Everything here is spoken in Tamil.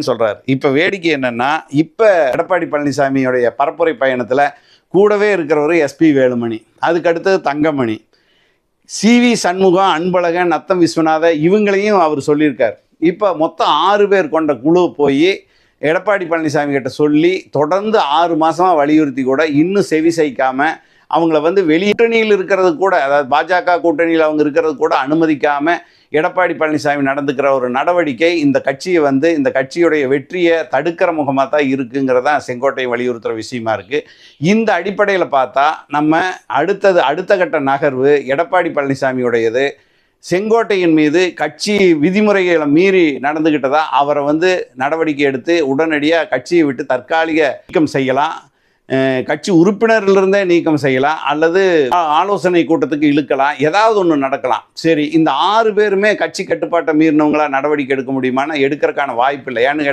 சொல்றாரு. இப்ப வேடிக்கை என்னன்னா இப்ப எடப்பாடி பழனிசாமியோடைய பரப்புரை பயணத்துல கூடவே இருக்கிறவர் எஸ்பி வேலுமணி. அதுக்கு அடுத்தது தங்கமணி. சிவி சண்முகம் அன்பழகன் நத்தம் விஸ்வநாத இவங்களையும் அவர் சொல்லியிருக்கார். இப்போ மொத்தம் ஆறு பேர் கொண்ட குழு போய் எடப்பாடி பழனிசாமி கிட்ட சொல்லி தொடர்ந்து ஆறு மாசமா வலியுறுத்தி கூட இன்னும் செவி சைக்காமல் அவங்கள வந்து வெளி கூட்டணியில் இருக்கிறது கூட அதாவது பாஜக கூட்டணியில் அவங்க இருக்கிறது கூட அனுமதிக்காமல் எடப்பாடி பழனிசாமி நடந்துக்கிற ஒரு நடவடிக்கை இந்த கட்சியை வந்து இந்த கட்சியுடைய வெற்றியை தடுக்கிற முகமாக தான் இருக்குங்கிறதா செங்கோட்டை வலியுறுத்துகிற விஷயமா இருக்குது இந்த அடிப்படையில் பார்த்தா நம்ம அடுத்தது அடுத்த கட்ட நகர்வு எடப்பாடி பழனிசாமியுடையது. செங்கோட்டையின் மீது கட்சி விதிமுறைகளை மீறி நடந்துக்கிட்டதா அவரை வந்து நடவடிக்கை எடுத்து உடனடியாக கட்சியை விட்டு தற்காலிக நீக்கம் செய்யலாம். கட்சி உறுப்பினரிலிருந்தே நீக்கம் செய்யலாம் அல்லது ஆலோசனை கூட்டத்துக்கு இழுக்கலாம். ஏதாவது ஒன்று நடக்கலாம். சரி இந்த ஆறு பேருமே கட்சி கட்டுப்பாட்டை மீறினவங்களா நடவடிக்கை எடுக்க முடியுமானா எடுக்கிறதுக்கான வாய்ப்பு இல்லை. ஏன்னு